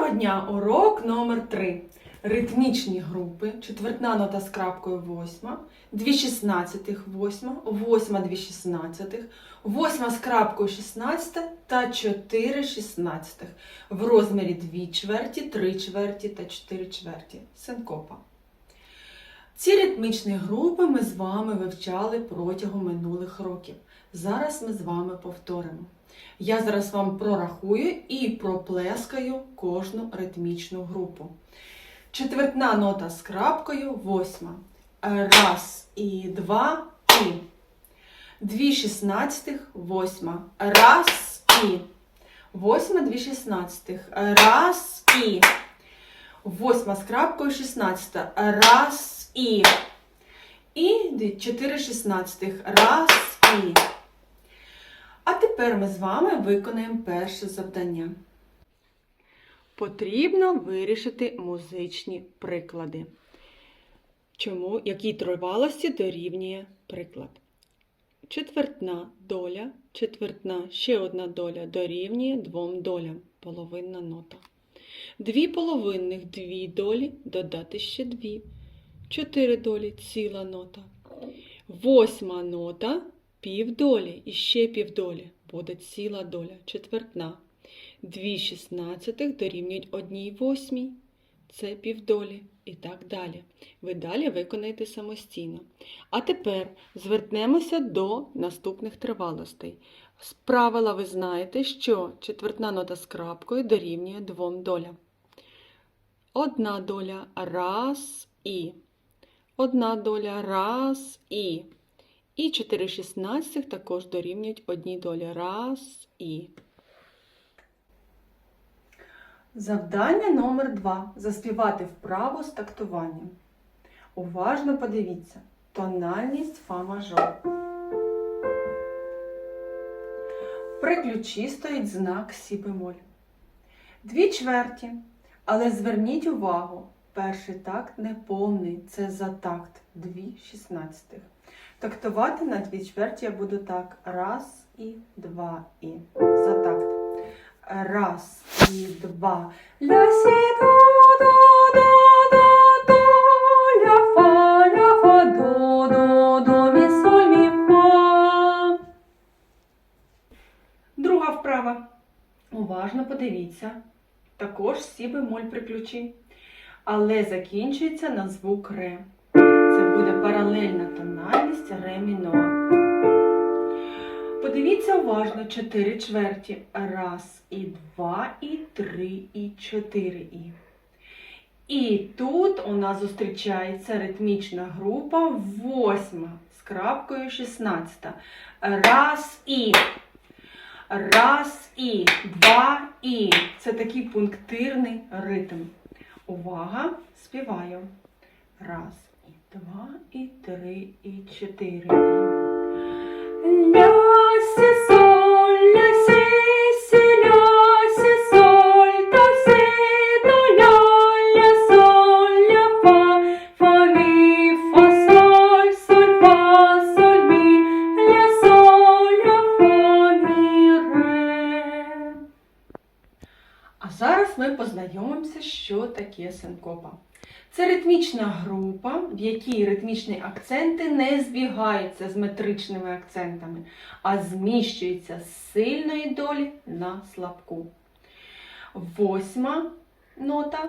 Доброго дня! Урок номер 3 Ритмічні групи. Четвертна нота з крапкою восьма, дві шістнадцятих восьма, восьма дві шістнадцятих, восьма з крапкою шістнадцята та чотири шістнадцятих. В розмірі дві чверті, три чверті та чотири чверті. Синкопа. Ці ритмічні групи ми з вами вивчали протягом минулих років. Зараз ми з вами повторимо. Я зараз вам прорахую і проплескаю кожну ритмічну групу. Четвертна нота з крапкою, восьма. Раз і два і. Дві шістнадцятих, восьма. Раз і. Восьма, дві шістнадцятих. Раз і. Восьма з крапкою, шістнадцята. Раз і. І чотири шістнадцятих. Раз і. Тепер ми з вами виконаємо перше завдання. Потрібно вирішити музичні приклади. Чому, якій тривалості дорівнює приклад? Четвертна доля, четвертна ще одна доля дорівнює двом долям, половинна нота. Дві половинних дві долі додати ще дві. Чотири долі ціла нота. Восьма нота півдолі і ще півдолі буде ціла доля, четвертна. Дві шістнадцятих дорівнюють одній восьмій. Це півдолі і так далі. Ви далі виконаєте самостійно. А тепер звернемося до наступних тривалостей. З правила ви знаєте, що четвертна нота з крапкою дорівнює двом долям. Одна доля раз і. Одна доля раз і. І 4 шістнадцятих також дорівнюють одній долі. Раз і. Завдання номер 2 Заспівати вправо з тактуванням. Уважно подивіться. Тональність фа мажор. При ключі стоїть знак сі бемоль. Дві чверті. Але зверніть увагу, перший такт не повний, це за такт. Дві шістнадцятих. Тактувати на дві чверті я буду так. Раз і два і. За такт. Раз і два. Ля до до до до до ля фа ля фа до до до мі соль мі фа. Друга вправа. Уважно подивіться. Також сі бемоль при ключі. Але закінчується на звук ре. Це буде паралельна тональність ре мінор. Подивіться уважно 4 чверті. Раз, і два, і три, і чотири і. І тут у нас зустрічається ритмічна група восьма з крапкою 16. Раз і. Раз і. Два і. Це такий пунктирний ритм. Увага! Співаю. Раз, два, і три, і чотири. Ля, сі, соль, ля, сі, сі, ля, сі, соль, та, сі, до, ля, ля, соль, ля, фа, фа, мі, фа, соль, соль, фа, соль, мі, ля, соль, ля, фа, мі, ре. А зараз ми познайомимося, що таке синкопа. Це ритмічна група, в якій ритмічні акценти не збігаються з метричними акцентами, а зміщуються з сильної долі на слабку. Восьма нота,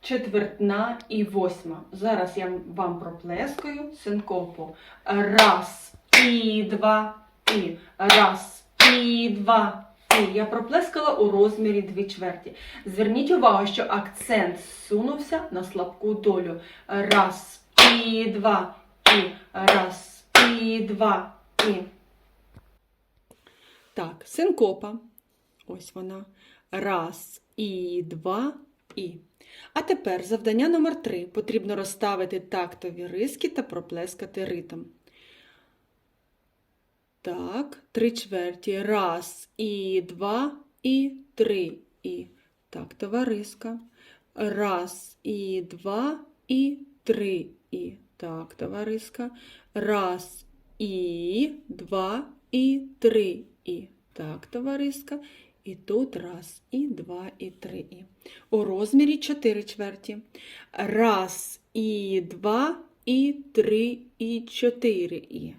четвертна і восьма. Зараз я вам проплескаю синкопу. Раз, і два, і. Раз, і два. І я проплескала у розмірі дві чверті. Зверніть увагу, що акцент зсунувся на слабку долю. Раз, і два, і. Раз, і два, і. Так, синкопа. Ось вона. Раз, і два, і. А тепер завдання номер три. Потрібно розставити тактові риски та проплескати ритм. Так, три чверті. Раз, і два, і три, і. Так, товариска. Раз, і два, і три, і. Так, товариска. Раз, і два, і три, і. Так, товариска. І тут раз, і два, і три і. У розмірі 4 чверті. Раз, і два, і три, і чотири і.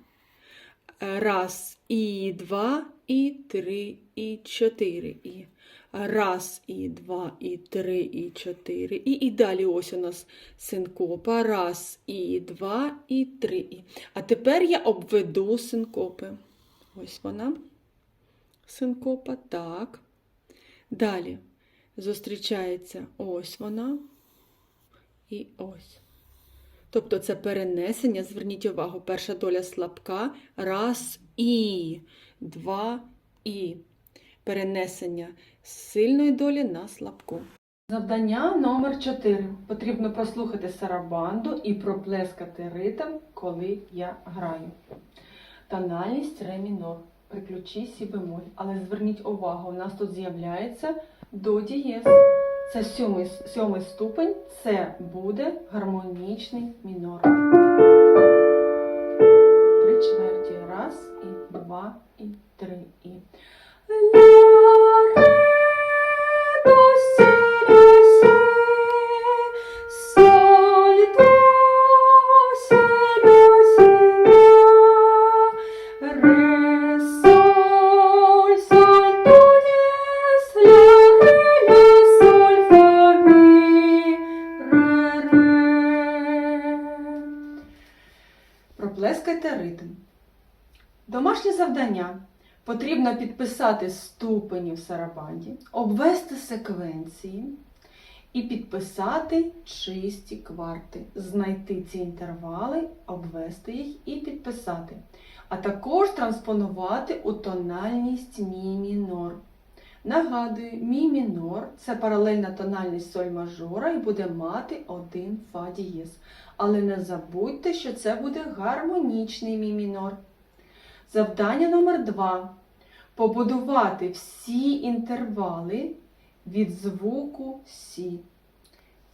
Раз, і два, і три, і чотири і. Раз, і два, і три, і чотири. І, і далі ось у нас синкопа. Раз, і два, і три. А тепер я обведу синкопи. Ось вона. Синкопа, так. Далі зустрічається ось вона і ось. Тобто це перенесення, зверніть увагу, перша доля слабка, раз і, два і. Перенесення з сильної долі на слабку. Завдання номер 4. Потрібно послухати сарабанду і проплескати ритм, коли я граю. Тональність ре мінор при ключі сі бемоль. Але зверніть увагу, у нас тут з'являється до дієз. Це сьомий, сьомий ступень, це буде гармонічний мінор. Три четверті. Раз, і два, і три, і. Домашнє завдання. Потрібно підписати ступені в сарабанді, обвести секвенції і підписати чисті кварти, знайти ці інтервали, обвести їх і підписати, а також транспонувати у тональність мі мінор. Нагадую, мі мінор це паралельна тональність соль мажора і буде мати один фа дієз. Але не забудьте, що це буде гармонічний мі мінор. Завдання номер 2. Побудувати всі інтервали від звуку Сі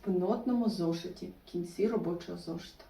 в нотному зошиті в кінці робочого зошита.